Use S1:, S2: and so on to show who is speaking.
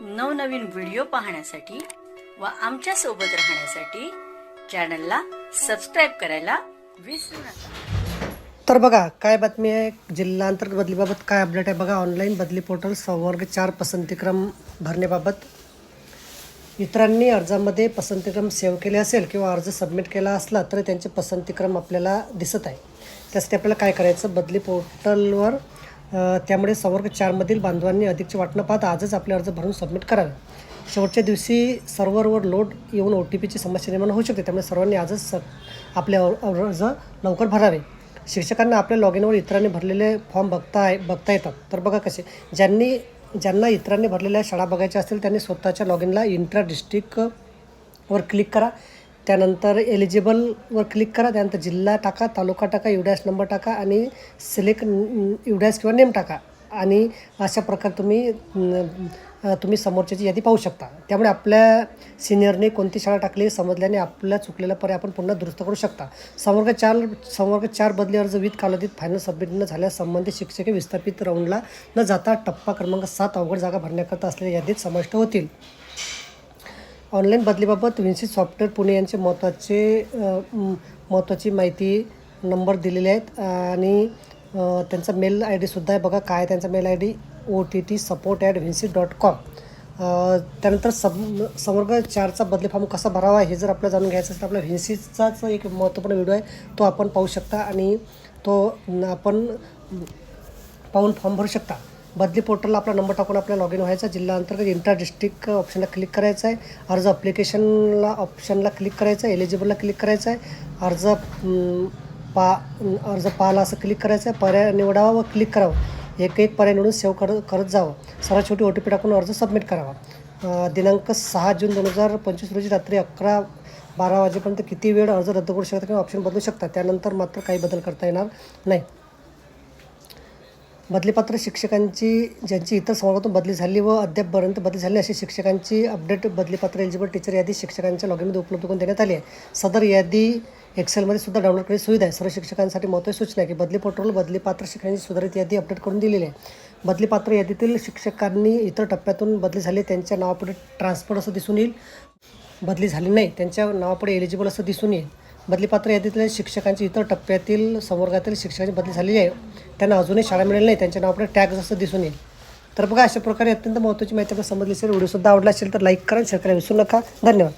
S1: नवनवीन व्हिडिओ पाहण्यासाठी व आमच्यासोबत राहण्यासाठी चॅनलला सबस्क्राईब करायला विसरू नका.
S2: तर बघा काय बातमी आहे? जिल्हा अंतर्गत बदलीबाबत काय अपडेट आहे? बघा ऑनलाईन बदली पोर्टल संवर्ग चार पसंतीक्रम भरण्याबाबत. इतरांनी अर्जामध्ये पसंतीक्रम सेव्ह केले असेल किंवा अर्ज सबमिट केला असला तर त्यांचे पसंतीक्रम आपल्याला दिसत आहे. त्यासाठी आपल्याला काय करायचं? बदली पोर्टलवर त्यामुळे संवर्ग चारमधील बांधवांनी अधिकचे वाटणं पाहता आजच आपले अर्ज भरून सबमिट करावे. शेवटच्या दिवशी सर्व्हरवर लोड येऊन ओ टी पीची समस्या निर्माण होऊ शकते. त्यामुळे सर्वांनी आजच स आपले अर्ज लवकर भरावे. शिक्षकांना आपल्या लॉग इनवर इतरांनी भरलेले फॉर्म बघता बघता येतात. तर बघा कसे ज्यांनी ज्यांना इतरांनी भरलेल्या शाळा बघायच्या असतील त्यांनी स्वतःच्या लॉग इनला इंट्रा डिस्ट्रिक्ट वर क्लिक करा. त्यानंतर एलिजिबलवर क्लिक करा त्यानंतर जिल्हा टाका तालुका टाका युडॅश नंबर टाका आणि सिलेक्ट युडॅश किंवा नेम टाका. आणि अशा प्रकारे तुम्ही तुम्ही समोरच्याची यादी पाहू शकता. त्यामुळे आपल्या सिनियरने कोणती शाळा टाकली समजल्याने आपल्या चुकलेला पर्याय आपण पुन्हा दुरुस्त करू शकता. संवर्ग चार संवर्ग चार बदली अर्ज विथ कालावधीत फायनल सबमिट न झाल्यास संबंधित शिक्षके विस्थापित राऊंडला न जाता टप्पा क्रमांक सात अवघड जागा भरण्याकरता असलेल्या यादीत समाविष्ट होतील. ऑनलाईन बदलीबाबत विन्सी सॉफ्टवेअर पुणे यांचे महत्त्वाचे महत्त्वाची माहिती नंबर दिलेले आहेत. आणि त्यांचा मेल आय डीसुद्धा आहे. बघा काय त्यांचा mail I D. O T T support at Vinsys dot com त्यानंतर सब समग्र चारचा बदली फॉर्म कसा भरावा हे जर आपल्याला जाणून घ्यायचं असेल तर आपल्या व्हिन्सीचाच एक महत्त्वपूर्ण व्हिडिओ आहे. तो आपण पाहू शकता आणि तो आपण पाहून फॉर्म भरू शकता. बदली पोर्टलला आपला नंबर टाकून आपल्याला लॉग इन व्हायचा. जिल्हा अंतर्गत इंटर डिस्ट्रिक्ट ऑप्शनला क्लिक करायचं आहे. अर्ज अप्लिकेशनला ऑप्शनला क्लिक करायचं आहे. एलिजिबलला क्लिक करायचं आहे. अर्ज पा अर्ज पाहाला असं क्लिक करायचं आहे. पर्याय निवडावा व क्लिक करावं. एक एक पर्याय निवडून सेव्ह कर करत जावं. सर्वात छोटी ओ टी पी टाकून अर्ज सबमिट करावा. दिनांक सहा जून दोन हजार पंचवीस रोजी रात्री अकरा बारा वाजेपर्यंत किती वेळ अर्ज रद्द करू शकता किंवा ऑप्शन बदलू शकता? त्यानंतर मात्र काही बदल करता येणार नाही. बदलीपात्र शिक्षकांची ज्यांची इतर संवर्गातून बदली झाली व अद्यापपर्यंत बदली झाली अशी शिक्षकांची अपडेट बदलीपात्र एलिजिबल टीचर यादी शिक्षकांच्या लॉगिनमध्ये उपलब्ध करून देण्यात आली आहे. सदर यादी एक्सेलमध्ये सुद्धा डाउनलोड करण्याची सुविधा आहे. सर्व शिक्षकांसाठी महत्त्वाची सूचना आहे की बदली पोर्टल बदलीपात्र शिक्षकांची सुधारित यादी अपडेट करून दिलेली आहे. बदलीपात्र यादीतील शिक्षकांनी इतर टप्प्यातून बदली झाली त्यांच्या नावापुढे ट्रान्सफर असं दिसून येईल. बदली झाली नाही त्यांच्या नावापुढे एलिजिबल असं दिसून येईल. बदलीपात्र यादीतल्या शिक्षकांची इतर टप्प्यातील संवर्गातील शिक्षकांची बदली झालेली आहे. त्यांना अजूनही शाळा मिळेल नाही. त्यांच्या नावापुढे टॅग जसं दिसून येईल. तर बघा अशा प्रकारे अत्यंत महत्त्वाची माहिती आपण समजली असेल व्हिडिओसुद्धा आवडला असेल तर लाईक करा शेअर करायला विसरू नका. धन्यवाद.